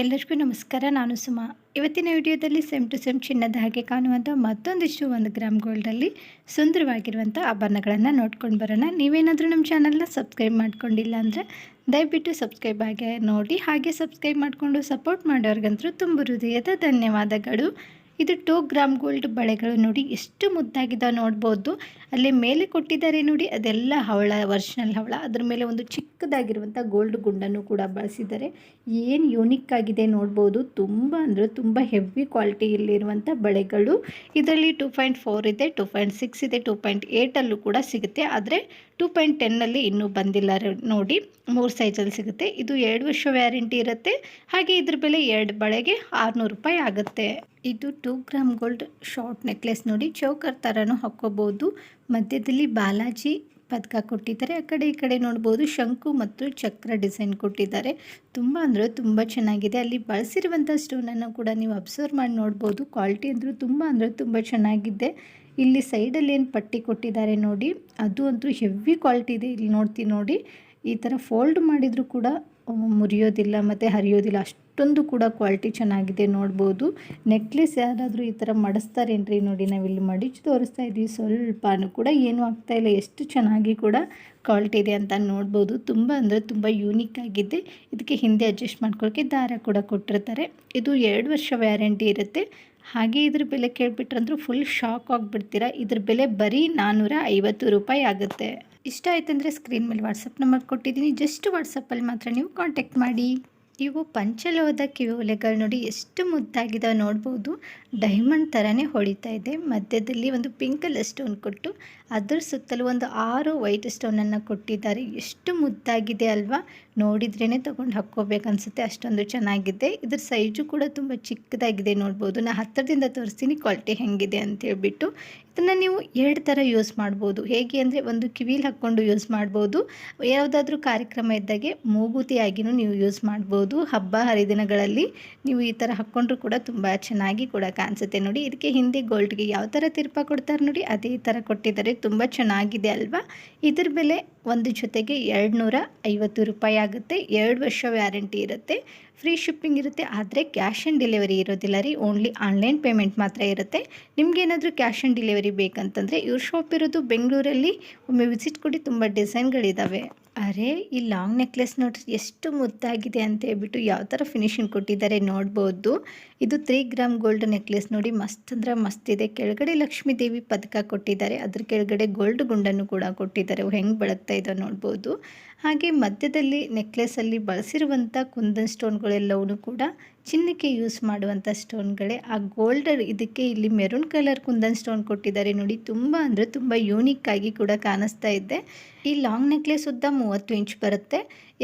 ಎಲ್ಲರಿಗೂ ನಮಸ್ಕಾರ, ನಾನು ಸುಮಾ. ಇವತ್ತಿನ ವಿಡಿಯೋದಲ್ಲಿ ಸೆಮ್ ಟು ಸೆಮ್ ಚಿನ್ನದ ಹಾಗೆ ಕಾಣುವಂಥ ಮತ್ತೊಂದಿಷ್ಟು ಒಂದು ಗ್ರಾಮ್ ಗೋಲ್ಡಲ್ಲಿ ಸುಂದರವಾಗಿರುವಂಥ ಆಭರಣಗಳನ್ನು ನೋಡ್ಕೊಂಡು ಬರೋಣ. ನೀವೇನಾದರೂ ನಮ್ಮ ಚಾನಲ್ನ ಸಬ್ಸ್ಕ್ರೈಬ್ ಮಾಡ್ಕೊಂಡಿಲ್ಲ ಅಂದರೆ ದಯವಿಟ್ಟು ಸಬ್ಸ್ಕ್ರೈಬ್ ಆಗಿ ನೋಡಿ. ಹಾಗೆ ಸಬ್ಸ್ಕ್ರೈಬ್ ಮಾಡಿಕೊಂಡು ಸಪೋರ್ಟ್ ಮಾಡೋರ್ಗಂತೂ ತುಂಬ ಹೃದಯದ ಧನ್ಯವಾದಗಳು. ಇದು ಟೂ ಗ್ರಾಮ್ ಗೋಲ್ಡ್ ಬಳೆಗಳು ನೋಡಿ ಎಷ್ಟು ಮುದ್ದಾಗಿದೆ ನೋಡ್ಬೋದು. ಅಲ್ಲಿ ಮೇಲೆ ಕೊಟ್ಟಿದ್ದಾರೆ ನೋಡಿ, ಅದೆಲ್ಲ ಹವಳ ವರ್ಷನಲ್ ಹವಳ. ಅದ್ರ ಮೇಲೆ ಒಂದು ಚಿಕ್ಕದಾಗಿರುವಂಥ ಗೋಲ್ಡ್ ಗುಂಡನ್ನು ಕೂಡ ಬಳಸಿದ್ದಾರೆ. ಏನು ಯೂನಿಕ್ ಆಗಿದೆ ನೋಡ್ಬೋದು. ತುಂಬ ಅಂದರೆ ತುಂಬ ಹೆವಿ ಕ್ವಾಲಿಟಿಯಲ್ಲಿರುವಂಥ ಬಳೆಗಳು. ಇದರಲ್ಲಿ ಟೂ ಪಾಯಿಂಟ್ ಫೋರ್ ಇದೆ, ಟೂ ಪಾಯಿಂಟ್ ಸಿಕ್ಸ್ ಇದೆ, ಟೂ ಪಾಯಿಂಟ್ ಏಯ್ಟಲ್ಲೂ ಕೂಡ ಸಿಗುತ್ತೆ. ಆದರೆ ಟೂ ಪಾಯಿಂಟ್ ಟೆನ್ನಲ್ಲಿ ಇನ್ನೂ ಬಂದಿಲ್ಲ ನೋಡಿ, ಮೂರು ಸೈಜಲ್ಲಿ ಸಿಗುತ್ತೆ. ಇದು ಎರಡು ವರ್ಷ ವ್ಯಾರಂಟಿ ಇರುತ್ತೆ. ಹಾಗೆ ಇದ್ರ ಬೆಲೆ ಎರಡು ಬಳೆಗೆ ಆರುನೂರು ರೂಪಾಯಿ ಆಗುತ್ತೆ. ಇದು two gram gold short necklace ನೋಡಿ ಚೌಕರ್ ಥರನೂ ಹಾಕ್ಕೋಬೋದು. ಮಧ್ಯದಲ್ಲಿ ಬಾಲಾಜಿ ಪದಕ ಕೊಟ್ಟಿದ್ದಾರೆ. ಆ ಕಡೆ ಈ ಕಡೆ ನೋಡ್ಬೋದು ಶಂಕು ಮತ್ತು ಚಕ್ರ ಡಿಸೈನ್ ಕೊಟ್ಟಿದ್ದಾರೆ. ತುಂಬ ಅಂದರೆ ತುಂಬ ಚೆನ್ನಾಗಿದೆ. ಅಲ್ಲಿ ಬಳಸಿರುವಂಥ ಸ್ಟೋನನ್ನು ಕೂಡ ನೀವು ಅಬ್ಸರ್ವ್ ಮಾಡಿ ನೋಡ್ಬೋದು. ಕ್ವಾಲಿಟಿ ಅಂದರೂ ತುಂಬ ಅಂದರೆ ತುಂಬ ಚೆನ್ನಾಗಿದೆ. ಇಲ್ಲಿ ಸೈಡಲ್ಲಿ ಏನು ಪಟ್ಟಿ ಕೊಟ್ಟಿದ್ದಾರೆ ನೋಡಿ. ಅದು ಅಂತೂ ಹೆವಿ ಕ್ವಾಲಿಟಿ ಇದೆ. ಇಲ್ಲಿ ನೋಡ್ತೀನಿ ನೋಡಿ. ಈ ಥರ ಫೋಲ್ಡ್ ಮಾಡಿದರೂ ಕೂಡ ಮುರಿಯೋದಿಲ್ಲ ಮತ್ತು ಹರಿಯೋದಿಲ್ಲ, ಅಷ್ಟೊಂದು ಕೂಡ ಕ್ವಾಲಿಟಿ ಚೆನ್ನಾಗಿದೆ ನೋಡ್ಬೋದು. ನೆಕ್ಲೆಸ್ ಯಾರಾದರೂ ಈ ಥರ ಮಡಿಸ್ತಾರೇನ್ರಿ ನೋಡಿ ನಾವಿಲ್ಲಿ ಮಡಿಚು ತೋರಿಸ್ತಾ ಇದ್ದೀವಿ. ಸ್ವಲ್ಪನೂ ಕೂಡ ಏನೂ ಆಗ್ತಾಯಿಲ್ಲ ಎಷ್ಟು ಚೆನ್ನಾಗಿ ಕೂಡ ಕ್ವಾಲಿಟಿ ಇದೆ ಅಂತ ನೋಡ್ಬೋದು. ತುಂಬ ಅಂದರೆ ತುಂಬ ಯೂನಿಕ್ ಆಗಿದೆ. ಇದಕ್ಕೆ ಹಿಂದೆ ಅಡ್ಜಸ್ಟ್ ಮಾಡ್ಕೊಳ್ಳೋಕ್ಕೆ ದಾರ ಕೂಡ ಕೊಟ್ಟಿರ್ತಾರೆ. ಇದು ಎರಡು ವರ್ಷ ವ್ಯಾರಂಟಿ ಇರುತ್ತೆ. ಹಾಗೆ ಇದ್ರ ಬೆಲೆ ಕೇಳಿಬಿಟ್ರಂದ್ರೂ ಫುಲ್ ಶಾಕ್ ಆಗಿಬಿಡ್ತೀರಾ. ಇದ್ರ ಬೆಲೆ ಬರೀ ನಾನ್ನೂರ ರೂಪಾಯಿ ಆಗುತ್ತೆ. ಇಷ್ಟ ಆಯ್ತಂದರೆ ಸ್ಕ್ರೀನ್ ಮೇಲೆ ವಾಟ್ಸಪ್ ನಂಬರ್ ಕೊಟ್ಟಿದ್ದೀನಿ. ಜಸ್ಟ್ ವಾಟ್ಸಪ್ಪಲ್ಲಿ ಮಾತ್ರ ನೀವು ಕಾಂಟ್ಯಾಕ್ಟ್ ಮಾಡಿ. ಇವು ಪಂಚಲೋಹದ ಕಿವಿ ಒಲೆಗಳು ನೋಡಿ ಎಷ್ಟು ಮುದ್ದಾಗಿದಾವೆ ನೋಡ್ಬೋದು. ಡೈಮಂಡ್ ಥರನೇ ಹೊಳಿತಾ ಇದೆ. ಮಧ್ಯದಲ್ಲಿ ಒಂದು ಪಿಂಕ್ ಕಲರ್ ಸ್ಟೋನ್ ಕೊಟ್ಟು ಅದರ ಸುತ್ತಲೂ ಒಂದು ಆರು ವೈಟ್ ಸ್ಟೋನನ್ನು ಕೊಟ್ಟಿದ್ದಾರೆ. ಎಷ್ಟು ಮುದ್ದಾಗಿದೆ ಅಲ್ವಾ? ನೋಡಿದ್ರೇ ತೊಗೊಂಡು ಹಾಕ್ಕೋಬೇಕನ್ಸುತ್ತೆ. ಅಷ್ಟೊಂದು ಚೆನ್ನಾಗಿದೆ. ಇದ್ರ ಸೈಜು ಕೂಡ ತುಂಬ ಚಿಕ್ಕದಾಗಿದೆ ನೋಡ್ಬೋದು. ನಾನು ಹತ್ತಿರದಿಂದ ತೋರಿಸ್ತೀನಿ. ಕ್ವಾಲಿಟಿ ಹೆಂಗಿದೆ ಅಂತ ಹೇಳ್ಬಿಟ್ಟು. ಇದನ್ನು ನೀವು ಎರಡು ಥರ ಯೂಸ್ ಮಾಡ್ಬೋದು. ಹೇಗೆ ಅಂದರೆ ಒಂದು ಕಿವಿಲಿ ಹಾಕ್ಕೊಂಡು ಯೂಸ್ ಮಾಡ್ಬೋದು. ಯಾವುದಾದ್ರೂ ಕಾರ್ಯಕ್ರಮ ಇದ್ದಾಗೆ ಮೂಗುತಿಯಾಗಿಯೂ ನೀವು ಯೂಸ್ ಮಾಡ್ಬೋದು. ಹಬ್ಬ, ಹರಿದಿನಗಳಲ್ಲಿ ನೀವು ಈ ಥರ ಹಾಕ್ಕೊಂಡ್ರೂ ಕೂಡ ತುಂಬ ಚೆನ್ನಾಗಿ ಕೂಡ ಕಾಣಿಸುತ್ತೆ ನೋಡಿ. ಇದಕ್ಕೆ ಹಿಂದೆ ಗೋಲ್ಡ್ಗೆ ಯಾವ ಥರ ತಿರುಪ ಕೊಡ್ತಾರೆ ನೋಡಿ. ಅದೇ ಥರ ಕೊಟ್ಟಿದ್ದಾರೆ. ತುಂಬ ಚೆನ್ನಾಗಿದೆ ಅಲ್ವಾ? ಇದ್ರ ಬೆಲೆ ಒಂದು ಜೊತೆಗೆ ಎರಡು ನೂರ ಐವತ್ತು ರೂಪಾಯಿ ಆಗುತ್ತೆ. ಎರಡು ವರ್ಷ ವ್ಯಾರಂಟಿ ಇರುತ್ತೆ. ಫ್ರೀ ಶಿಪ್ಪಿಂಗ್ ಇರುತ್ತೆ. ಆದರೆ ಕ್ಯಾಶ್ ಆನ್ ಡೆಲಿವರಿ ಇರೋದಿಲ್ಲ ರೀ. ಓನ್ಲಿ ಆನ್ಲೈನ್ ಪೇಮೆಂಟ್ ಮಾತ್ರ ಇರುತ್ತೆ. ನಿಮಗೇನಾದರೂ ಕ್ಯಾಶ್ ಆನ್ ಡೆಲಿವರಿ ಬೇಕಂತಂದರೆ ಇವ್ರ ಶಾಪ್ ಇರೋದು ಬೆಂಗಳೂರಲ್ಲಿ. ಒಮ್ಮೆ ವಿಸಿಟ್ ಕೊಡಿ. ತುಂಬ ಡಿಸೈನ್ಗಳಿದ್ದಾವೆ ಅರೆ, ಈ ಲಾಂಗ್ ನೆಕ್ಲೆಸ್ ನೋಡಿ ಎಷ್ಟು ಮುದ್ದಾಗಿದೆ ಅಂತ ಹೇಳ್ಬಿಟ್ಟು ಯಾವ ಥರ ಫಿನಿಶಿಂಗ್ ಕೊಟ್ಟಿದ್ದಾರೆ ನೋಡ್ಬೋದು. ಇದು ತ್ರೀ ಗ್ರಾಮ್ ಗೋಲ್ಡ್ ನೆಕ್ಲೆಸ್ ನೋಡಿ ಮಸ್ತ್ ಅಂದ್ರೆ ಮಸ್ತ್ ಇದೆ. ಕೆಳಗಡೆ ಲಕ್ಷ್ಮೀ ದೇವಿ ಪದಕ ಕೊಟ್ಟಿದ್ದಾರೆ. ಅದ್ರ ಕೆಳಗಡೆ ಗೋಲ್ಡ್ ಗುಂಡನ್ನು ಕೂಡ ಕೊಟ್ಟಿದ್ದಾರೆ. ಹೆಂಗೆ ಬೆಳಗ್ತಾ ಇದೋ ನೋಡ್ಬೋದು. ಹಾಗೆ ಮಧ್ಯದಲ್ಲಿ ನೆಕ್ಲೆಸಲ್ಲಿ ಬಳಸಿರುವಂಥ ಕುಂದನ್ ಸ್ಟೋನ್ಗಳೆಲ್ಲವೂ ಕೂಡ ಚಿನ್ನಕ್ಕೆ ಯೂಸ್ ಮಾಡುವಂಥ ಸ್ಟೋನ್ಗಳೇ. ಆ ಗೋಲ್ಡರ್ ಇದಕ್ಕೆ ಇಲ್ಲಿ ಮೆರೂನ್ ಕಲರ್ ಕುಂದನ್ ಸ್ಟೋನ್ ಕೊಟ್ಟಿದ್ದಾರೆ ನೋಡಿ. ತುಂಬ ಅಂದರೆ ತುಂಬ ಯೂನಿಕ್ ಆಗಿ ಕೂಡ ಕಾಣಿಸ್ತಾ ಇದೆ. ಈ ಲಾಂಗ್ ನೆಕ್ಲೆಸ್ ಉದ್ದ ಮೂವತ್ತು ಇಂಚ್ ಬರುತ್ತೆ.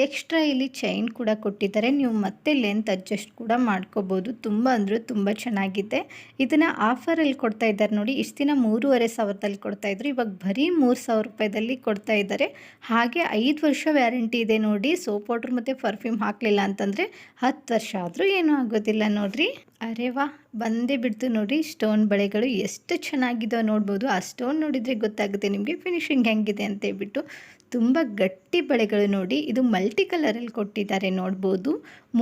ಎಕ್ಸ್ಟ್ರಾ ಇಲ್ಲಿ ಚೈನ್ ಕೂಡ ಕೊಟ್ಟಿದ್ದಾರೆ. ನೀವು ಮತ್ತೆ ಲೆಂತ್ ಅಡ್ಜಸ್ಟ್ ಕೂಡ ಮಾಡ್ಕೋಬೋದು. ತುಂಬ ಅಂದರೆ ತುಂಬ ಚೆನ್ನಾಗಿದೆ. ಇದನ್ನು ಆಫರಲ್ಲಿ ಕೊಡ್ತಾ ಇದ್ದಾರೆ ನೋಡಿ. ಇಷ್ಟು ದಿನ ಮೂರುವರೆ ಸಾವಿರದಲ್ಲಿ ಕೊಡ್ತಾ ಇದ್ರು. ಇವಾಗ ಬರೀ ಮೂರು ಸಾವಿರ ರೂಪಾಯಿದಲ್ಲಿ ಕೊಡ್ತಾ ಇದ್ದಾರೆ. ಹಾಗೆ ಐದು ವರ್ಷ ವ್ಯಾರಂಟಿ ಇದೆ ನೋಡಿ. ಸೋಪ್ ವಾಟ್ರ್ ಮತ್ತು ಪರ್ಫ್ಯೂಮ್ ಹಾಕಲಿಲ್ಲ ಅಂತಂದರೆ ಹತ್ತು ವರ್ಷ ಆದರೂ ಏನೂ ಆಗೋದಿಲ್ಲ ನೋಡ್ರಿ. ಅರೆ ವಾ ಬಂದೇ ಬಿಡ್ತು ನೋಡಿ ಸ್ಟೋನ್ ಬಳೆಗಳು ಎಷ್ಟು ಚೆನ್ನಾಗಿದೋ ನೋಡ್ಬೋದು. ಆ ಸ್ಟೋನ್ ನೋಡಿದರೆ ಗೊತ್ತಾಗುತ್ತೆ ನಿಮಗೆ ಫಿನಿಶಿಂಗ್ ಹೆಂಗಿದೆ ಅಂತ ಹೇಳ್ಬಿಟ್ಟು. ತುಂಬ ಗಟ್ಟಿ ಬಳೆಗಳು ನೋಡಿ. ಇದು ಮಲ್ಟಿ ಕಲರಲ್ಲಿ ಕೊಟ್ಟಿದ್ದಾರೆ ನೋಡ್ಬೋದು.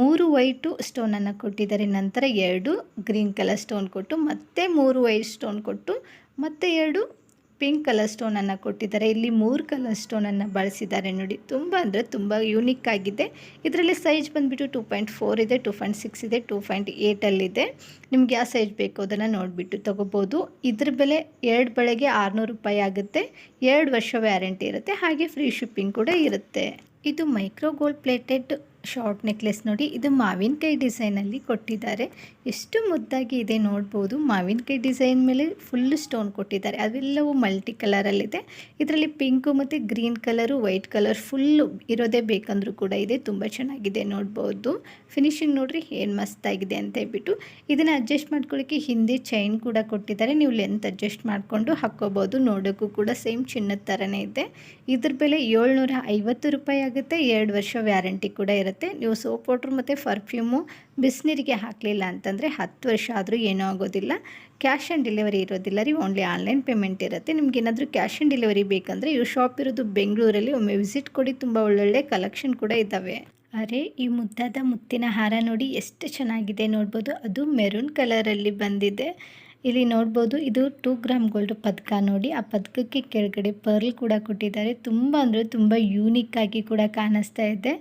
ಮೂರು ವೈಟು ಸ್ಟೋನನ್ನು ಕೊಟ್ಟಿದ್ದಾರೆ. ನಂತರ ಎರಡು ಗ್ರೀನ್ ಕಲರ್ ಸ್ಟೋನ್ ಕೊಟ್ಟು ಮತ್ತೆ ಮೂರು ವೈಟ್ ಸ್ಟೋನ್ ಕೊಟ್ಟು ಮತ್ತೆ ಎರಡು ಪಿಂಕ್ ಕಲರ್ ಸ್ಟೋನನ್ನು ಕೊಟ್ಟಿದ್ದಾರೆ. ಇಲ್ಲಿ ಮೂರು ಕಲರ್ ಸ್ಟೋನನ್ನು ಬಳಸಿದ್ದಾರೆ ನೋಡಿ. ತುಂಬ ಅಂದರೆ ತುಂಬ ಯೂನಿಕ್ ಆಗಿದೆ. ಇದರಲ್ಲಿ ಸೈಜ್ ಬಂದುಬಿಟ್ಟು ಟೂ ಪಾಯಿಂಟ್ ಫೋರ್ ಇದೆ, ಟೂ ಪಾಯಿಂಟ್ ಸಿಕ್ಸ್ ಇದೆ, ಟೂ ಪಾಯಿಂಟ್ ಏಯ್ಟಲ್ಲಿದೆ ನಿಮ್ಗೆ ಯಾವ ಸೈಜ್ ಬೇಕು ಅದನ್ನು ನೋಡಿಬಿಟ್ಟು ತೊಗೋಬೋದು. ಇದ್ರ ಬೆಲೆ ಎರಡು ಬೆಳೆಗೆ ಆರುನೂರು ರೂಪಾಯಿ ಆಗುತ್ತೆ. ಎರಡು ವರ್ಷ ವ್ಯಾರಂಟಿ ಇರುತ್ತೆ. ಹಾಗೆ ಫ್ರೀ ಶಿಪ್ಪಿಂಗ್ ಕೂಡ ಇರುತ್ತೆ. ಇದು micro gold plated short necklace ನೋಡಿ, ಇದು ಮಾವಿನಕಾಯಿ ಡಿಸೈನಲ್ಲಿ ಕೊಟ್ಟಿದ್ದಾರೆ. ಎಷ್ಟು ಮುದ್ದಾಗಿ ಇದೆ ನೋಡ್ಬೋದು. ಮಾವಿನಕಾಯಿ ಡಿಸೈನ್ ಮೇಲೆ ಫುಲ್ ಸ್ಟೋನ್ ಕೊಟ್ಟಿದ್ದಾರೆ. ಅದೆಲ್ಲವೂ ಮಲ್ಟಿ ಕಲರಲ್ಲಿದೆ ಇದರಲ್ಲಿ ಪಿಂಕು ಮತ್ತು green colour white colour full ಇರೋದೇ ಬೇಕಂದ್ರೂ ಕೂಡ ಇದೆ. ತುಂಬ ಚೆನ್ನಾಗಿದೆ ನೋಡ್ಬೋದು. ಫಿನಿಶಿಂಗ್ ನೋಡ್ರಿ ಏನು ಮಸ್ತಾಗಿದೆ ಅಂತ ಹೇಳ್ಬಿಟ್ಟು. ಇದನ್ನು ಅಡ್ಜಸ್ಟ್ ಮಾಡ್ಕೊಳ್ಳೋಕ್ಕೆ ಹಿಂದೆ ಚೈನ್ ಕೂಡ ಕೊಟ್ಟಿದ್ದಾರೆ. ನೀವು ಲೆಂತ್ ಅಡ್ಜಸ್ಟ್ ಮಾಡಿಕೊಂಡು ಹಾಕ್ಕೋಬೋದು. ನೋಡೋಕ್ಕೂ ಕೂಡ ಸೇಮ್ ಚಿನ್ನದ ಥರನೇ ಇದೆ. ಇದ್ರ ಬೆಲೆ ಏಳ್ನೂರ ಐವತ್ತು ರೂಪಾಯಿ ಆಗುತ್ತೆ. ಎರಡು ವರ್ಷ ವ್ಯಾರಂಟಿ ಕೂಡ ಇರುತ್ತೆ. ನೀವು ಸೋಪ್ ವಾಟ್ರ್ ಮತ್ತು ಪರ್ಫ್ಯೂಮು, ಬಿಸಿನೀರಿಗೆ ಹಾಕಲಿಲ್ಲ ಅಂತಂದರೆ ಹತ್ತು ವರ್ಷ ಆದರೂ ಏನೂ ಆಗೋದಿಲ್ಲ. ಕ್ಯಾಶ್ ಆನ್ ಡೆಲಿವರಿ ಇರೋದಿಲ್ಲ ರೀ, ಓನ್ಲಿ ಆನ್ಲೈನ್ ಪೇಮೆಂಟ್ ಇರುತ್ತೆ. ನಿಮ್ಗೆ ಏನಾದರೂ ಕ್ಯಾಶ್ ಆನ್ ಡೆಲಿವರಿ ಬೇಕಂದರೆ ಇವ್ರ ಶಾಪ್ ಇರೋದು ಬೆಂಗಳೂರಲ್ಲಿ ಒಮ್ಮೆ ವಿಸಿಟ್ ಕೊಡಿ, ತುಂಬ ಒಳ್ಳೊಳ್ಳೆ ಕಲೆಕ್ಷನ್ ಕೂಡ ಇದ್ದಾವೆ ಅರೆ, ಈ ಮುದ್ದಾದ ಮುತ್ತಿನ ಹಾರ ನೋಡಿ ಎಷ್ಟು ಚೆನ್ನಾಗಿದೆ ನೋಡ್ಬೋದು. ಅದು ಮೆರೂನ್ ಕಲರಲ್ಲಿ ಬಂದಿದೆ. ಇಲ್ಲಿ ನೋಡ್ಬೋದು, ಇದು ಟೂ ಗ್ರಾಮ್ ಗೋಲ್ಡ್ ಪದಕ ನೋಡಿ. ಆ ಪದಕಕ್ಕೆ ಕೆಳಗಡೆ ಪರ್ಲ್ ಕೂಡ ಕೊಟ್ಟಿದ್ದಾರೆ. ತುಂಬ ಅಂದರೆ ತುಂಬ ಯೂನಿಕ್ ಆಗಿ ಕೂಡ ಕಾಣಿಸ್ತಾ ಇದೆ.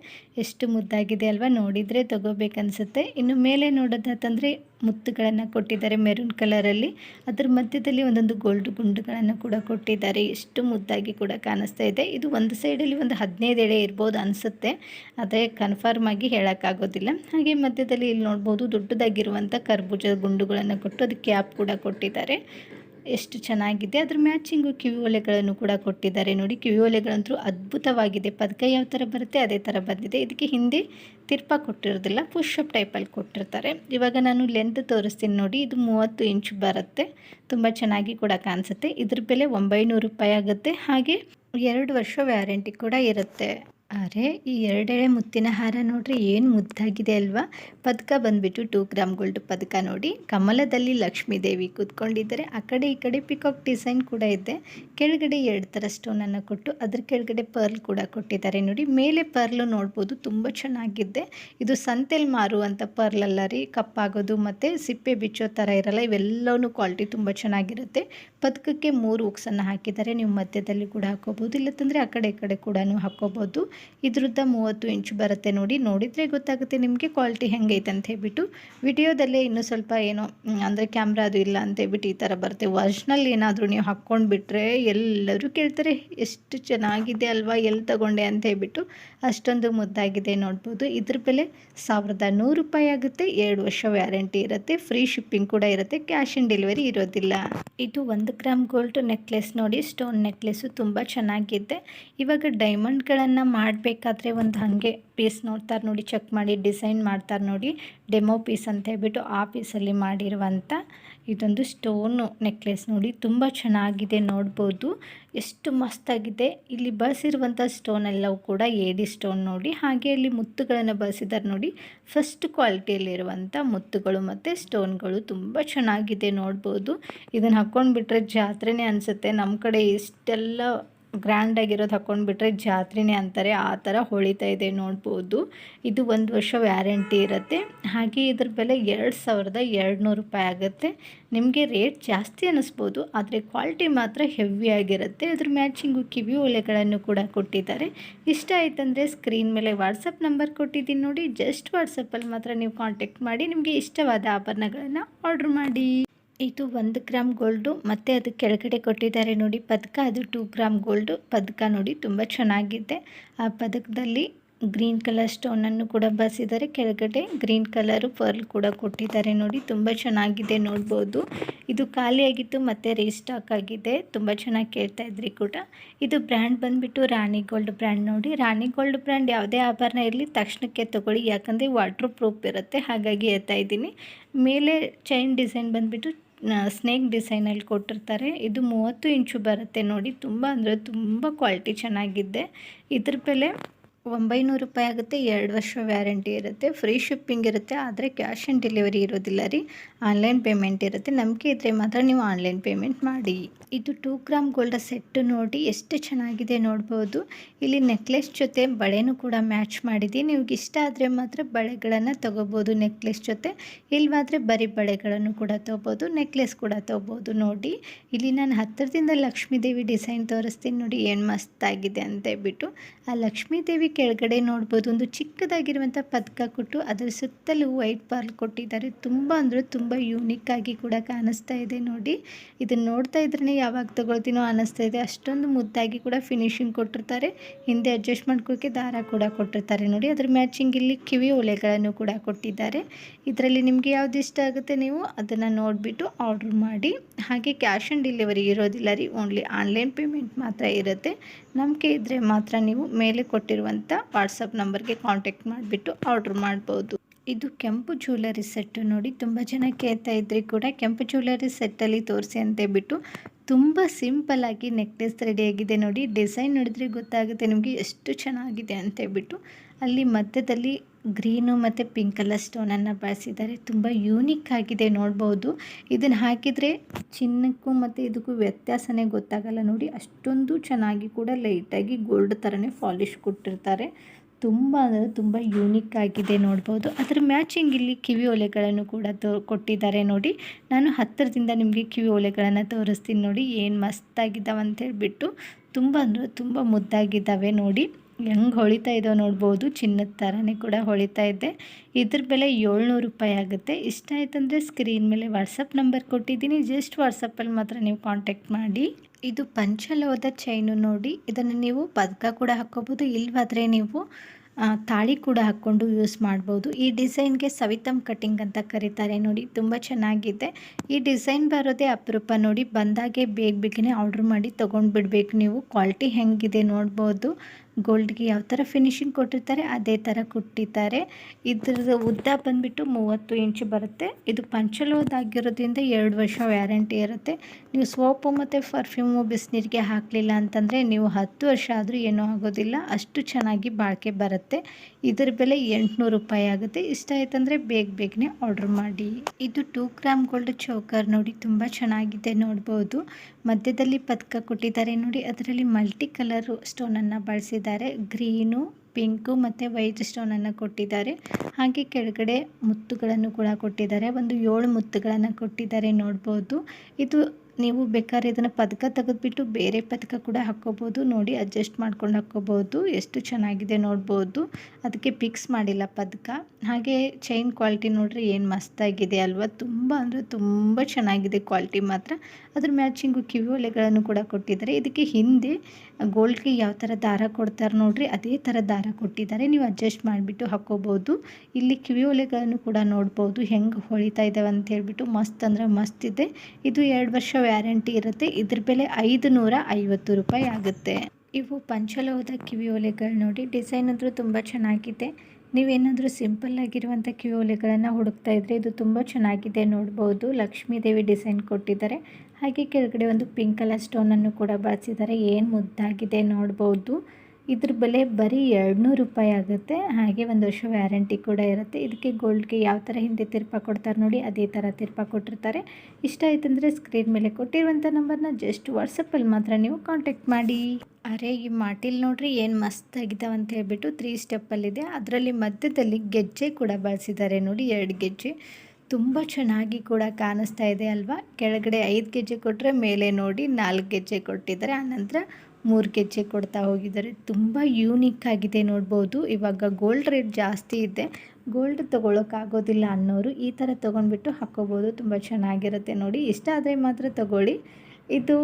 ಎಷ್ಟು ಮುದ್ದಾಗಿದೆ ಅಲ್ವಾ? ನೋಡಿದರೆ ತಗೋಬೇಕನ್ಸುತ್ತೆ. ಇನ್ನು ಮೇಲೆ ನೋಡೋದಾತಂದರೆ ಮುತ್ತುಗಳನ್ನು ಕೊಟ್ಟಿದ್ದಾರೆ ಮೆರೂನ್ ಕಲರಲ್ಲಿ ಅದರ ಮಧ್ಯದಲ್ಲಿ ಒಂದೊಂದು ಗೋಲ್ಡ್ ಗುಂಡುಗಳನ್ನು ಕೂಡ ಕೊಟ್ಟಿದ್ದಾರೆ. ಎಷ್ಟು ಮುದ್ದಾಗಿ ಕೂಡ ಕಾಣಿಸ್ತಾ ಇದೆ. ಇದು ಒಂದು ಸೈಡಲ್ಲಿ ಒಂದು ಹದಿನೈದು ಎಳೆ ಇರ್ಬೋದು ಅನಿಸುತ್ತೆ. ಆದರೆ ಕನ್ಫರ್ಮ್ ಆಗಿ ಹೇಳೋಕ್ಕಾಗೋದಿಲ್ಲ. ಹಾಗೆ ಮಧ್ಯದಲ್ಲಿ ಇಲ್ಲಿ ನೋಡ್ಬೋದು ದೊಡ್ಡದಾಗಿರುವಂಥ ಕರ್ಬೂಜ ಗುಂಡುಗಳನ್ನು ಕೊಟ್ಟು ಅದಕ್ಕೆ ಕ್ಯಾಪ್ ಕೂಡ ಕೊಟ್ಟಿದ್ದಾರೆ. ಎಷ್ಟು ಚೆನ್ನಾಗಿದೆ. ಅದ್ರ ಮ್ಯಾಚಿಂಗು ಕಿವಿ ಒಲೆಗಳನ್ನು ಕೂಡ ಕೊಟ್ಟಿದ್ದಾರೆ. ನೋಡಿ, ಕಿವಿ ಒಲೆಗಳಂತೂ ಅದ್ಭುತವಾಗಿದೆ. ಪದಕ ಯಾವ ಥರ ಬರುತ್ತೆ, ಅದೇ ಥರ ಬಂದಿದೆ. ಇದಕ್ಕೆ ಹಿಂದೆ ತಿರ್ಪ ಕೊಟ್ಟಿರೋದಿಲ್ಲ ಪುಷಪ್ ಟೈಪಲ್ಲಿ ಕೊಟ್ಟಿರ್ತಾರೆ. ಇವಾಗ ನಾನು ಲೆಂತ್ ತೋರಿಸ್ತೀನಿ ನೋಡಿ. ಇದು ಮೂವತ್ತು ಇಂಚ್ ಬರುತ್ತೆ. ತುಂಬ ಚೆನ್ನಾಗಿ ಕೂಡ ಕಾಣಿಸುತ್ತೆ. ಇದ್ರ ಬೆಲೆ ಒಂಬೈನೂರು ರೂಪಾಯಿ ಆಗುತ್ತೆ. ಹಾಗೆ ಎರಡು ವರ್ಷ ವ್ಯಾರಂಟಿ ಕೂಡ ಇರುತ್ತೆ. ಅರೆ, ಈ ಎರಡೆಳೆ ಮುತ್ತಿನ ಹಾರ ನೋಡ್ರಿ ಏನು ಮುದ್ದಾಗಿದೆ ಅಲ್ವಾ? ಪದಕ ಬಂದ್ಬಿಟ್ಟು ಟೂ ಗ್ರಾಮ್ ಗೋಲ್ಡ್ ಪದಕ ನೋಡಿ. ಕಮಲದಲ್ಲಿ ಲಕ್ಷ್ಮೀ ದೇವಿ ಕೂತ್ಕೊಂಡಿದ್ದಾರೆ. ಆ ಕಡೆ ಈ ಕಡೆ ಪಿಕಾಕ್ ಡಿಸೈನ್ ಕೂಡ ಇದೆ. ಕೆಳಗಡೆ ಎರಡು ಥರ ಸ್ಟೋನನ್ನು ಕೊಟ್ಟು, ಅದ್ರ ಕೆಳಗಡೆ ಪರ್ಲ್ ಕೂಡ ಕೊಟ್ಟಿದ್ದಾರೆ ನೋಡಿ. ಮೇಲೆ ಪರ್ಲು ನೋಡ್ಬೋದು, ತುಂಬ ಚೆನ್ನಾಗಿದೆ. ಇದು ಸಂತೆಲ್ ಮಾರುವಂಥ ಪರ್ಲ್ ಅಲ್ಲ ರೀ. ಕಪ್ಪಾಗೋದು ಮತ್ತು ಸಿಪ್ಪೆ ಬಿಚ್ಚೋ ಥರ ಇರಲ್ಲ. ಇವೆಲ್ಲವೂ ಕ್ವಾಲಿಟಿ ತುಂಬ ಚೆನ್ನಾಗಿರುತ್ತೆ. ಪದಕಕ್ಕೆ ಮೂರು ಉಕ್ಸನ್ನು ಹಾಕಿದ್ದಾರೆ. ನೀವು ಮಧ್ಯದಲ್ಲಿ ಕೂಡ ಹಾಕೋಬೋದು ಇಲ್ಲತ್ತಂದರೆ ಆ ಕಡೆ ಈ ಕಡೆ ಕೂಡ ಹಾಕೋಬೋದು ಇದ್ರದ್ದ ಮೂವತ್ತು ಇಂಚು ಬರುತ್ತೆ ನೋಡಿ, ನೋಡಿದರೆ ಗೊತ್ತಾಗುತ್ತೆ ನಿಮಗೆ ಕ್ವಾಲಿಟಿ ಹೆಂಗೈತೆ ಅಂತ ಹೇಳ್ಬಿಟ್ಟು. ವಿಡಿಯೋದಲ್ಲೇ ಇನ್ನೂ ಸ್ವಲ್ಪ ಏನೋ ಅಂದರೆ ಕ್ಯಾಮ್ರಾ ಅದು ಇಲ್ಲ ಅಂತ ಹೇಳ್ಬಿಟ್ಟು ಈ ಥರ ಬರುತ್ತೆ. ಒರ್ಜಿನಲ್ ಏನಾದರೂ ನೀವು ಹಾಕ್ಕೊಂಡು ಬಿಟ್ಟರೆ ಎಲ್ಲರೂ ಕೇಳ್ತಾರೆ, ಎಷ್ಟು ಚೆನ್ನಾಗಿದೆ ಅಲ್ವಾ, ಎಲ್ಲಿ ತಗೊಂಡೆ ಅಂತ ಹೇಳ್ಬಿಟ್ಟು. ಅಷ್ಟೊಂದು ಮುದ್ದಾಗಿದೆ ನೋಡ್ಬೋದು. ಇದ್ರ ಬೆಲೆ ಸಾವಿರದ ನೂರು ರೂಪಾಯಿ ಆಗುತ್ತೆ. ಎರಡು ವರ್ಷ ವ್ಯಾರಂಟಿ ಇರುತ್ತೆ. ಫ್ರೀ ಶಿಪ್ಪಿಂಗ್ ಕೂಡ ಇರುತ್ತೆ. ಕ್ಯಾಶ್ ಆನ್ ಡೆಲಿವರಿ ಇರೋದಿಲ್ಲ. ಇದು ಒಂದು ಗ್ರಾಮ್ ಗೋಲ್ಡ್ ನೆಕ್ಲೆಸ್ ನೋಡಿ. ಸ್ಟೋನ್ ನೆಕ್ಲೆಸ್ಸು ತುಂಬ ಚೆನ್ನಾಗಿದೆ. ಇವಾಗ ಡೈಮಂಡ್ಗಳನ್ನು ಮಾಡಬೇಕಾದ್ರೆ ಒಂದು ಹಾಗೆ ಪೀಸ್ ನೋಡ್ತಾರೆ ನೋಡಿ. ಚೆಕ್ ಮಾಡಿ ಡಿಸೈನ್ ಮಾಡ್ತಾರೆ ನೋಡಿ. ಡೆಮೋ ಪೀಸ್ ಅಂತ ಹೇಳ್ಬಿಟ್ಟು ಆ ಪೀಸಲ್ಲಿ ಮಾಡಿರುವಂಥ ಇದೊಂದು ಸ್ಟೋನು ನೆಕ್ಲೆಸ್ ನೋಡಿ, ತುಂಬ ಚೆನ್ನಾಗಿದೆ ನೋಡ್ಬೋದು. ಎಷ್ಟು ಮಸ್ತಾಗಿದೆ. ಇಲ್ಲಿ ಬಳಸಿರುವಂಥ ಸ್ಟೋನ್ ಎಲ್ಲವೂ ಕೂಡ ಏಡಿ ಸ್ಟೋನ್ ನೋಡಿ, ಹಾಗೆ ಇಲ್ಲಿ ಮುತ್ತುಗಳನ್ನು ಬಳಸಿದ್ದಾರೆ ನೋಡಿ. ಫಸ್ಟ್ ಕ್ವಾಲಿಟಿಯಲ್ಲಿರುವಂಥ ಮುತ್ತುಗಳು ಮತ್ತು ಸ್ಟೋನ್ಗಳು ತುಂಬ ಚೆನ್ನಾಗಿದೆ ನೋಡ್ಬೋದು. ಇದನ್ನು ಹಾಕ್ಕೊಂಡ್ಬಿಟ್ರೆ ಜಾತ್ರೆನೇ ಅನಿಸುತ್ತೆ. ನಮ್ಮ ಕಡೆ ಇಷ್ಟೆಲ್ಲ ಗ್ರ್ಯಾಂಡಾಗಿರೋದು ಹಾಕ್ಕೊಂಡ್ಬಿಟ್ರೆ ಜಾತ್ರೆನೇ ಅಂತಾರೆ. ಆ ಥರ ಹೊಳಿತಾ ಇದೆ ನೋಡ್ಬೋದು. ಇದು ಒಂದು ವರ್ಷ ವ್ಯಾರಂಟಿ ಇರುತ್ತೆ. ಹಾಗೆ ಇದ್ರ ಬೆಲೆ ಎರಡು ಸಾವಿರದ ಎರಡು ರೂಪಾಯಿ ಆಗುತ್ತೆ. ನಿಮಗೆ ರೇಟ್ ಜಾಸ್ತಿ ಅನ್ನಿಸ್ಬೋದು ಆದರೆ ಕ್ವಾಲಿಟಿ ಮಾತ್ರ ಹೆವಿ ಆಗಿರುತ್ತೆ. ಅದ್ರ ಮ್ಯಾಚಿಂಗು ಕಿವಿ ಒಲೆಗಳನ್ನು ಕೂಡ ಕೊಟ್ಟಿದ್ದಾರೆ. ಇಷ್ಟ ಆಯ್ತಂದರೆ ಸ್ಕ್ರೀನ್ ಮೇಲೆ ವಾಟ್ಸಪ್ ನಂಬರ್ ಕೊಟ್ಟಿದ್ದೀನಿ ನೋಡಿ. ಜಸ್ಟ್ ವಾಟ್ಸಪ್ಪಲ್ಲಿ ಮಾತ್ರ ನೀವು ಕಾಂಟ್ಯಾಕ್ಟ್ ಮಾಡಿ ನಿಮಗೆ ಇಷ್ಟವಾದ ಆಭರಣಗಳನ್ನು ಆರ್ಡ್ರ್ ಮಾಡಿ. ಇದು ಒಂದು ಗ್ರಾಮ್ ಗೋಲ್ಡು, ಮತ್ತು ಅದು ಕೆಳಗಡೆ ಕೊಟ್ಟಿದ್ದಾರೆ ನೋಡಿ ಪದಕ, ಅದು ಟೂ ಗ್ರಾಮ್ ಗೋಲ್ಡು, ಪದಕ ನೋಡಿ ತುಂಬ ಚೆನ್ನಾಗಿದೆ. ಆ ಪದಕದಲ್ಲಿ ಗ್ರೀನ್ ಕಲರ್ ಸ್ಟೋನನ್ನು ಕೂಡ ಬಸಿದ್ದಾರೆ ಕೆಳಗಡೆ ಗ್ರೀನ್ ಕಲರು ಪರ್ಲ್ ಕೂಡ ಕೊಟ್ಟಿದ್ದಾರೆ ನೋಡಿ, ತುಂಬ ಚೆನ್ನಾಗಿದೆ ನೋಡ್ಬೋದು. ಇದು ಖಾಲಿಯಾಗಿತ್ತು ಮತ್ತು ರೀಸ್ಟಾಕ್ ಆಗಿದೆ, ತುಂಬ ಚೆನ್ನಾಗಿ ಕೇಳ್ತಾ ಇದ್ರಿ ಕೂಡ. ಇದು ಬ್ರ್ಯಾಂಡ್ ಬಂದುಬಿಟ್ಟು ರಾಣಿ ಗೋಲ್ಡ್ ಬ್ರ್ಯಾಂಡ್ ನೋಡಿ, ರಾಣಿ ಗೋಲ್ಡ್ ಬ್ರ್ಯಾಂಡ್ ಯಾವುದೇ ಆಭರಣ ಇರಲಿ, ತಕ್ಷಣಕ್ಕೆ ತೊಗೊಳ್ಳಿ, ಯಾಕಂದರೆ ವಾಟ್ರ್ ಪ್ರೂಫ್ ಇರುತ್ತೆ, ಹಾಗಾಗಿ ಹೇಳ್ತಾ ಇದ್ದೀನಿ. ಮೇಲೆ ಚೈನ್ ಡಿಸೈನ್ ಬಂದುಬಿಟ್ಟು ಸ್ನೇಕ್ ಡಿಸೈನಲ್ಲಿ ಕೊಟ್ಟಿರ್ತಾರೆ. ಇದು ಮೂವತ್ತು ಇಂಚು ಬರುತ್ತೆ ನೋಡಿ. ತುಂಬ ಅಂದರೆ ತುಂಬ ಕ್ವಾಲಿಟಿ ಚೆನ್ನಾಗಿದೆ. ಇದ್ರ ಬೆಲೆ ಒಂಬೈನೂರು ರೂಪಾಯಿ ಆಗುತ್ತೆ, ಎರಡು ವರ್ಷ ವ್ಯಾರಂಟಿ ಇರುತ್ತೆ, ಫ್ರೀ ಶಿಪ್ಪಿಂಗ್ ಇರುತ್ತೆ, ಆದರೆ ಕ್ಯಾಶ್ ಆನ್ ಡೆಲಿವರಿ ಇರೋದಿಲ್ಲ ರೀ. ಆನ್ಲೈನ್ ಪೇಮೆಂಟ್ ಇರುತ್ತೆ. ನಂಬಿಕೆ ಇದ್ದರೆ ಮಾತ್ರ ನೀವು ಆನ್ಲೈನ್ ಪೇಮೆಂಟ್ ಮಾಡಿ. ಇದು ಟೂ ಗ್ರಾಮ್ ಗೋಲ್ಡ ಸೆಟ್ಟು ನೋಡಿ ಎಷ್ಟು ಚೆನ್ನಾಗಿದೆ ನೋಡ್ಬೋದು. ಇಲ್ಲಿ ನೆಕ್ಲೆಸ್ ಜೊತೆ ಬಳೆನೂ ಕೂಡ ಮ್ಯಾಚ್ ಮಾಡಿದ್ದೀನಿ ನಿಮ್ಗೆ ಇಷ್ಟ ಆದರೆ ಮಾತ್ರ ಬಳೆಗಳನ್ನು ತೊಗೋಬೋದು ನೆಕ್ಲೆಸ್ ಜೊತೆ. ಇಲ್ವಾದರೆ ಬರೀ ಬಳೆಗಳನ್ನು ಕೂಡ ತೊಗೋಬೋದು, ನೆಕ್ಲೆಸ್ ಕೂಡ ತೊಗೋಬೋದು ನೋಡಿ. ಇಲ್ಲಿ ನಾನು ಹತ್ತಿರದಿಂದ ಲಕ್ಷ್ಮೀದೇವಿ ಡಿಸೈನ್ ತೋರಿಸ್ತೀನಿ ನೋಡಿ, ಏನು ಮಸ್ತಾಗಿದೆ ಅಂತ ಹೇಳ್ಬಿಟ್ಟು. ಆ ಲಕ್ಷ್ಮೀ ದೇವಿ ಕೆಳಗಡೆ ನೋಡ್ಬೋದು. ಒಂದು ಚಿಕ್ಕದಾಗಿರುವಂಥ ಪದಕ ಕೊಟ್ಟು ಅದರ ಸುತ್ತಲೂ ವೈಟ್ ಪಾರ್ಲ್ ಕೊಟ್ಟಿದ್ದಾರೆ. ತುಂಬ ಅಂದರೆ ತುಂಬ ಯೂನಿಕ್ ಆಗಿ ಕೂಡ ಕಾಣಿಸ್ತಾ ಇದೆ ನೋಡಿ. ಇದನ್ನು ನೋಡ್ತಾ ಇದ್ರೇ ಯಾವಾಗ ತಗೊಳ್ತೀನೋ ಅನ್ನಿಸ್ತಾ ಇದೆ. ಅಷ್ಟೊಂದು ಮುದ್ದಾಗಿ ಕೂಡ ಫಿನಿಶಿಂಗ್ ಕೊಟ್ಟಿರ್ತಾರೆ. ಹಿಂದೆ ಅಡ್ಜಸ್ಟ್ ಮಾಡ್ಕೋಕೆ ದಾರ ಕೂಡ ಕೊಟ್ಟಿರ್ತಾರೆ ನೋಡಿ. ಅದ್ರ ಮ್ಯಾಚಿಂಗ್ ಇಲ್ಲಿ ಕಿವಿ ಒಲೆಗಳನ್ನು ಕೂಡ ಕೊಟ್ಟಿದ್ದಾರೆ. ಇದರಲ್ಲಿ ನಿಮಗೆ ಯಾವ್ದು ಇಷ್ಟ ಆಗುತ್ತೆ ನೀವು ಅದನ್ನು ನೋಡಿಬಿಟ್ಟು ಆರ್ಡ್ರ್ ಮಾಡಿ. ಹಾಗೆ ಕ್ಯಾಶ್ ಆನ್ ಡೆಲಿವರಿ ಇರೋದಿಲ್ಲ ರೀ. ಓನ್ಲಿ ಆನ್ಲೈನ್ ಪೇಮೆಂಟ್ ಮಾತ್ರ ಇರುತ್ತೆ. ನಂಬಿಕೆ ಇದ್ದರೆ ಮಾತ್ರ ನೀವು ಮೇಲೆ ಕೊಟ್ಟಿರುವಂಥ ವಾಟ್ಸಪ್ ನಂಬರ್ಗೆ ಕಾಂಟ್ಯಾಕ್ಟ್ ಮಾಡಿಬಿಟ್ಟು ಆರ್ಡ್ರ್ ಮಾಡ್ಬೋದು. ಇದು ಕೆಂಪು ಜ್ಯುವೆಲರಿ ಸೆಟ್ಟು ನೋಡಿ ತುಂಬ ಜನ ಕೇಳ್ತಾ ಇದ್ರಿ ಕೂಡ ಕೆಂಪು ಜ್ಯುವೆಲರಿ ಸೆಟ್ಟಲ್ಲಿ ತೋರಿಸಿ ಅಂತ ಬಿಟ್ಟು ತುಂಬ ಸಿಂಪಲ್ಲಾಗಿ ನೆಕ್ಲೆಸ್ ರೆಡಿಯಾಗಿದೆ ನೋಡಿ. ಡಿಸೈನ್ ನೋಡಿದ್ರೆ ಗೊತ್ತಾಗುತ್ತೆ ನಿಮಗೆ ಎಷ್ಟು ಚೆನ್ನಾಗಿದೆ ಅಂತ ಹೇಳ್ಬಿಟ್ಟು. ಅಲ್ಲಿ ಮಧ್ಯದಲ್ಲಿ ಗ್ರೀನು ಮತ್ತು ಪಿಂಕ್ ಕಲರ್ ಸ್ಟೋನನ್ನು ಬಳಸಿದ್ದಾರೆ. ತುಂಬ ಯೂನಿಕ್ ಆಗಿದೆ ನೋಡ್ಬೋದು. ಇದನ್ನು ಹಾಕಿದರೆ ಚಿನ್ನಕ್ಕೂ ಮತ್ತು ಇದಕ್ಕೂ ವ್ಯತ್ಯಾಸನೇ ಗೊತ್ತಾಗಲ್ಲ ನೋಡಿ. ಅಷ್ಟೊಂದು ಚೆನ್ನಾಗಿ ಕೂಡ ಲೈಟಾಗಿ ಗೋಲ್ಡ್ ಥರನೇ ಫಾಲಿಶ್ ಕೊಟ್ಟಿರ್ತಾರೆ. ತುಂಬ ಅಂದರೆ ತುಂಬ ಯೂನಿಕ್ ಆಗಿದೆ ನೋಡ್ಬೋದು. ಅದರ ಮ್ಯಾಚಿಂಗ್ ಇಲ್ಲಿ ಕಿವಿ ಒಲೆಗಳನ್ನು ಕೂಡ ತೋ ಕೊಟ್ಟಿದ್ದಾರೆ ನೋಡಿ. ನಾನು ಹತ್ತಿರದಿಂದ ನಿಮಗೆ ಕಿವಿ ಒಲೆಗಳನ್ನು ತೋರಿಸ್ತೀನಿ ನೋಡಿ. ಏನು ಮಸ್ತಾಗಿದ್ದಾವೆ ಅಂತ ಹೇಳಿಬಿಟ್ಟು ತುಂಬ ಅಂದರೆ ತುಂಬ ಮುದ್ದಾಗಿದ್ದಾವೆ ನೋಡಿ. ಹೆಂಗೆ ಹೊಳಿತಾ ಇದೋ ನೋಡ್ಬೋದು. ಚಿನ್ನದ ಥರನೇ ಕೂಡ ಹೊಳಿತಾ ಇದೆ. ಇದ್ರ ಬೆಲೆ ಏಳ್ನೂರು ರೂಪಾಯಿ ಆಗುತ್ತೆ. ಇಷ್ಟ ಆಯ್ತಂದರೆ ಸ್ಕ್ರೀನ್ ಮೇಲೆ ವಾಟ್ಸಪ್ ನಂಬರ್ ಕೊಟ್ಟಿದ್ದೀನಿ. ಜಸ್ಟ್ ವಾಟ್ಸಪ್ಪಲ್ಲಿ ಮಾತ್ರ ನೀವು ಕಾಂಟ್ಯಾಕ್ಟ್ ಮಾಡಿ. ಇದು ಪಂಚಲೋದ ಚೈನು ನೋಡಿ. ಇದನ್ನು ನೀವು ಪದಕ ಕೂಡ ಹಾಕ್ಕೋಬೋದು. ಇಲ್ವಾದರೆ ನೀವು ತಾಳಿ ಕೂಡ ಹಾಕ್ಕೊಂಡು ಯೂಸ್ ಮಾಡ್ಬೋದು. ಈ ಡಿಸೈನ್ಗೆ ಸವಿತಮ್ ಕಟಿಂಗ್ ಅಂತ ಕರೀತಾರೆ ನೋಡಿ. ತುಂಬ ಚೆನ್ನಾಗಿದೆ. ಈ ಡಿಸೈನ್ ಬರೋದೇ ಅಪರೂಪ ನೋಡಿ. ಬಂದಾಗೆ ಬೇಗ ಬೇಗನೆ ಆರ್ಡ್ರ್ ಮಾಡಿ ತೊಗೊಂಡು ಬಿಡಬೇಕು ನೀವು. ಕ್ವಾಲಿಟಿ ಹೆಂಗಿದೆ ನೋಡ್ಬೋದು. ಗೋಲ್ಡ್ಗೆ ಯಾವ ಥರ ಫಿನಿಶಿಂಗ್ ಕೊಟ್ಟಿರ್ತಾರೆ, ಅದೇ ಥರ ಕೊಟ್ಟಿದ್ದಾರೆ. ಇದ್ರದ್ದು ಉದ್ದ ಬಂದುಬಿಟ್ಟು ಮೂವತ್ತು ಇಂಚು ಬರುತ್ತೆ. ಇದು ಪಂಚಲೋದಾಗಿರೋದ್ರಿಂದ ಎರಡು ವರ್ಷ ವ್ಯಾರಂಟಿ ಇರುತ್ತೆ. ನೀವು ಸೋಪು ಮತ್ತು ಪರ್ಫ್ಯೂಮು ಬಿಸಿನೀರಿಗೆ ಹಾಕಲಿಲ್ಲ ಅಂತಂದರೆ ನೀವು ಹತ್ತು ವರ್ಷ ಆದರೂ ಏನೂ ಆಗೋದಿಲ್ಲ. ಅಷ್ಟು ಚೆನ್ನಾಗಿ ಬಾಳಿಕೆ ಬರುತ್ತೆ. ಇದರ ಬೆಲೆ ಎಂಟುನೂರು ರೂಪಾಯಿ ಆಗುತ್ತೆ. ಇಷ್ಟ ಆಯ್ತಂದರೆ ಬೇಗ ಬೇಗನೆ ಆರ್ಡ್ರ್ ಮಾಡಿ. ಇದು ಟೂ ಗ್ರಾಮ್ ಗೋಲ್ಡ್ ಚೌಕರ್ ನೋಡಿ ತುಂಬ ಚೆನ್ನಾಗಿದೆ ನೋಡ್ಬೋದು. ಮಧ್ಯದಲ್ಲಿ ಪದಕ ಕೊಟ್ಟಿದ್ದಾರೆ ನೋಡಿ. ಅದರಲ್ಲಿ ಮಲ್ಟಿ ಕಲರು ಸ್ಟೋನನ್ನು ಬಳಸಿದ್ದಾರೆ. ಗ್ರೀನು ಪಿಂಕು ಮತ್ತು ವೈಟ್ ಸ್ಟೋನನ್ನು ಕೊಟ್ಟಿದ್ದಾರೆ. ಹಾಗೆ ಕೆಳಗಡೆ ಮುತ್ತುಗಳನ್ನು ಕೂಡ ಕೊಟ್ಟಿದ್ದಾರೆ. ಒಂದು ಏಳು ಮುತ್ತುಗಳನ್ನು ಕೊಟ್ಟಿದ್ದಾರೆ ನೋಡ್ಬೋದು. ಇದು ನೀವು ಬೇಕಾದ್ರೆ ಇದನ್ನು ಪದಕ ತೆಗೆದುಬಿಟ್ಟು ಬೇರೆ ಪದಕ ಕೂಡ ಹಾಕ್ಕೋಬೋದು. ನೋಡಿ ಅಡ್ಜಸ್ಟ್ ಮಾಡ್ಕೊಂಡು ಹಾಕ್ಕೋಬೋದು. ಎಷ್ಟು ಚೆನ್ನಾಗಿದೆ ನೋಡ್ಬೋದು. ಅದಕ್ಕೆ ಫಿಕ್ಸ್ ಮಾಡಿಲ್ಲ ಪದಕ. ಹಾಗೆ ಚೈನ್ ಕ್ವಾಲಿಟಿ ನೋಡ್ರಿ ಏನು ಮಸ್ತಾಗಿದೆ ಅಲ್ವಾ? ತುಂಬ ಅಂದರೆ ತುಂಬ ಚೆನ್ನಾಗಿದೆ ಕ್ವಾಲಿಟಿ ಮಾತ್ರ. ಅದ್ರ ಮ್ಯಾಚಿಂಗು ಕಿವಿ ಒಲೆಗಳನ್ನು ಕೂಡ ಕೊಟ್ಟಿದ್ದಾರೆ. ಇದಕ್ಕೆ ಹಿಂದೆ ಗೋಲ್ಡ್ಗೆ ಯಾವ ಥರ ದಾರ ಕೊಡ್ತಾರೆ ನೋಡ್ರಿ, ಅದೇ ಥರ ದಾರ ಕೊಟ್ಟಿದ್ದಾರೆ. ನೀವು ಅಡ್ಜಸ್ಟ್ ಮಾಡಿಬಿಟ್ಟು ಹಾಕ್ಕೋಬೋದು ಇಲ್ಲಿ ಕಿವಿ ಒಲೆಗಳನ್ನು ಕೂಡ ನೋಡ್ಬೋದು. ಹೆಂಗೆ ಹೊಳಿತಾ ಇದ್ದಾವೆ ಅಂತ ಹೇಳ್ಬಿಟ್ಟು ಮಸ್ತ್ ಅಂದರೆ ಮಸ್ತ್ ಇದೆ. ಇದು ಎರಡು ವರ್ಷ ವ್ಯಾರಂಟಿ ಇರುತ್ತೆ. ಇದ್ರ ಬೆಲೆ ಐದು ನೂರ ಐವತ್ತು ರೂಪಾಯಿ ಆಗುತ್ತೆ. ಇವು ಪಂಚಲೋಹದ ಕಿವಿ ಒಲೆಗಳು ನೋಡಿ. ಡಿಸೈನ್ ಅಂದರೂ ತುಂಬ ಚೆನ್ನಾಗಿದೆ. ನೀವೇನಾದರೂ ಸಿಂಪಲ್ ಆಗಿರುವಂಥ ಕಿವಿ ಒಲೆಗಳನ್ನು ಹುಡುಕ್ತಾ ಇದ್ರೆ ಇದು ತುಂಬ ಚೆನ್ನಾಗಿದೆ ನೋಡ್ಬೋದು. ಲಕ್ಷ್ಮೀ ದೇವಿ ಡಿಸೈನ್ ಕೊಟ್ಟಿದ್ದಾರೆ. ಹಾಗೆ ಕೆಳಗಡೆ ಒಂದು ಪಿಂಕ್ ಕಲರ್ ಸ್ಟೋನನ್ನು ಕೂಡ ಬಳಸಿದ್ದಾರೆ. ಏನು ಮುದ್ದಾಗಿದೆ ನೋಡ್ಬೋದು. ಇದ್ರ ಬೆಲೆ ಬರೀ ಎರಡುನೂರು ರೂಪಾಯಿ ಆಗುತ್ತೆ. ಹಾಗೆ ಒಂದು ವರ್ಷ ವ್ಯಾರಂಟಿ ಕೂಡ ಇರುತ್ತೆ. ಇದಕ್ಕೆ ಗೋಲ್ಡ್ಗೆ ಯಾವ ಥರ ಹಿಂದೆ ತಿರ್ಪ ಕೊಡ್ತಾರೆ ನೋಡಿ, ಅದೇ ಥರ ತಿರ್ಪ ಕೊಟ್ಟಿರ್ತಾರೆ. ಇಷ್ಟ ಆಯ್ತಂದರೆ ಸ್ಕ್ರೀನ್ ಮೇಲೆ ಕೊಟ್ಟಿರುವಂಥ ನಂಬರ್ನ ಜಸ್ಟ್ ವಾಟ್ಸಪ್ಪಲ್ಲಿ ಮಾತ್ರ ನೀವು ಕಾಂಟ್ಯಾಕ್ಟ್ ಮಾಡಿ. ಅರೆ, ಈ ಮಾಟಿಲ್ ನೋಡ್ರಿ ಏನು ಮಸ್ತ್ ಅಂತ ಹೇಳ್ಬಿಟ್ಟು ತ್ರೀ ಸ್ಟೆಪ್ಪಲ್ಲಿದೆ ಅದರಲ್ಲಿ ಮಧ್ಯದಲ್ಲಿ ಗೆಜ್ಜೆ ಕೂಡ ಬಳಸಿದ್ದಾರೆ ನೋಡಿ, ಎರಡು ಗೆಜ್ಜೆ. ತುಂಬ ಚೆನ್ನಾಗಿ ಕೂಡ ಕಾಣಿಸ್ತಾ ಇದೆ ಅಲ್ವಾ? ಕೆಳಗಡೆ ಐದು ಕೆಜಿ ಕೊಟ್ಟರೆ ಮೇಲೆ ನೋಡಿ ನಾಲ್ಕು ಕೆಜಿ ಕೊಟ್ಟಿದ್ದಾರೆ ಆನಂತರ ಮೂರು ಕೆಜಿ ಕೊಡ್ತಾ ಹೋಗಿದ್ದಾರೆ. ತುಂಬ ಯೂನಿಕ್ ಆಗಿದೆ ನೋಡ್ಬೋದು. ಇವಾಗ ಗೋಲ್ಡ್ ರೇಟ್ ಜಾಸ್ತಿ ಇದೆ. ಗೋಲ್ಡ್ ತೊಗೊಳಕ್ಕಾಗೋದಿಲ್ಲ ಅನ್ನೋರು ಈ ಥರ ತೊಗೊಂಡ್ಬಿಟ್ಟು ಹಾಕ್ಕೋಬೋದು. ತುಂಬ ಚೆನ್ನಾಗಿರುತ್ತೆ ನೋಡಿ. ಇಷ್ಟ ಆದರೆ ಮಾತ್ರ ತಗೊಳ್ಳಿ. ಇದು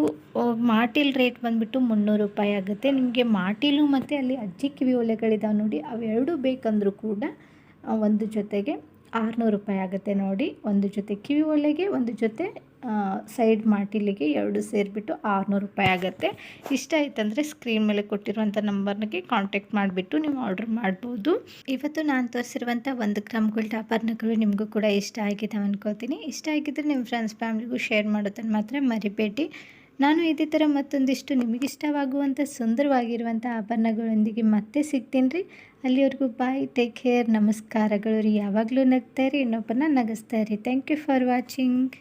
ಮಾಟಿಲ್ ರೇಟ್ ಬಂದುಬಿಟ್ಟು ಮುನ್ನೂರು ರೂಪಾಯಿ ಆಗುತ್ತೆ. ನಿಮಗೆ ಮಾಟಿಲು ಮತ್ತು ಅಲ್ಲಿ ಅಜ್ಜಿ ಕಿವಿ ಒಲೆಗಳಿದ್ದಾವೆ ನೋಡಿ. ಅವೆರಡು ಬೇಕಂದರೂ ಕೂಡ ಒಂದು ಜೊತೆಗೆ ಆರುನೂರು ರೂಪಾಯಿ ಆಗುತ್ತೆ ನೋಡಿ. ಒಂದು ಜೊತೆ ಕಿವಿ ಒಳಗೆ ಒಂದು ಜೊತೆ ಸೈಡ್ ಮಾಟಿಲಿಗೆ ಎರಡು ಸೇರಿಬಿಟ್ಟು ಆರುನೂರು ರೂಪಾಯಿ ಆಗುತ್ತೆ. ಇಷ್ಟ ಆಯ್ತಂದರೆ ಸ್ಕ್ರೀನ್ ಮೇಲೆ ಕೊಟ್ಟಿರುವಂಥ ನಂಬರ್ನಿಗೆ ಕಾಂಟ್ಯಾಕ್ಟ್ ಮಾಡಿಬಿಟ್ಟು ನೀವು ಆರ್ಡ್ರ್ ಮಾಡ್ಬೋದು. ಇವತ್ತು ನಾನು ತೋರಿಸಿರುವಂಥ ಒಂದು ಗ್ರಾಮ್ ಗೋಲ್ಡ್ ಆಭರಣಗಳು ನಿಮಗೂ ಕೂಡ ಇಷ್ಟ ಆಗಿದೆ ಅನ್ಕೋತೀನಿ ಇಷ್ಟ ಆಗಿದ್ದರೆ ನಿಮ್ಮ ಫ್ರೆಂಡ್ಸ್ ಫ್ಯಾಮಿಲಿಗೂ ಶೇರ್ ಮಾಡೋದನ್ನು ಮಾತ್ರ ಮರಿಬೇಡಿ. ನಾನು ಇದೇ ಥರ ಮತ್ತೊಂದಿಷ್ಟು ನಿಮಗಿಷ್ಟವಾಗುವಂಥ ಸುಂದರವಾಗಿರುವಂಥ ಆಭರಣಗಳೊಂದಿಗೆ ಮತ್ತೆ ಸಿಗ್ತೀನಿ ರೀ. ಅಲ್ಲಿವರೆಗೂ ಬಾಯ್, ಟೇಕ್ ಕೇರ್, ನಮಸ್ಕಾರಗಳು ರೀ. ಯಾವಾಗಲೂ ನಗ್ತಾ ರೀ ಇನ್ನೊಬ್ಬರನ್ನ ನಗಿಸ್ತಾ ಇರಿ. Thank you for watching.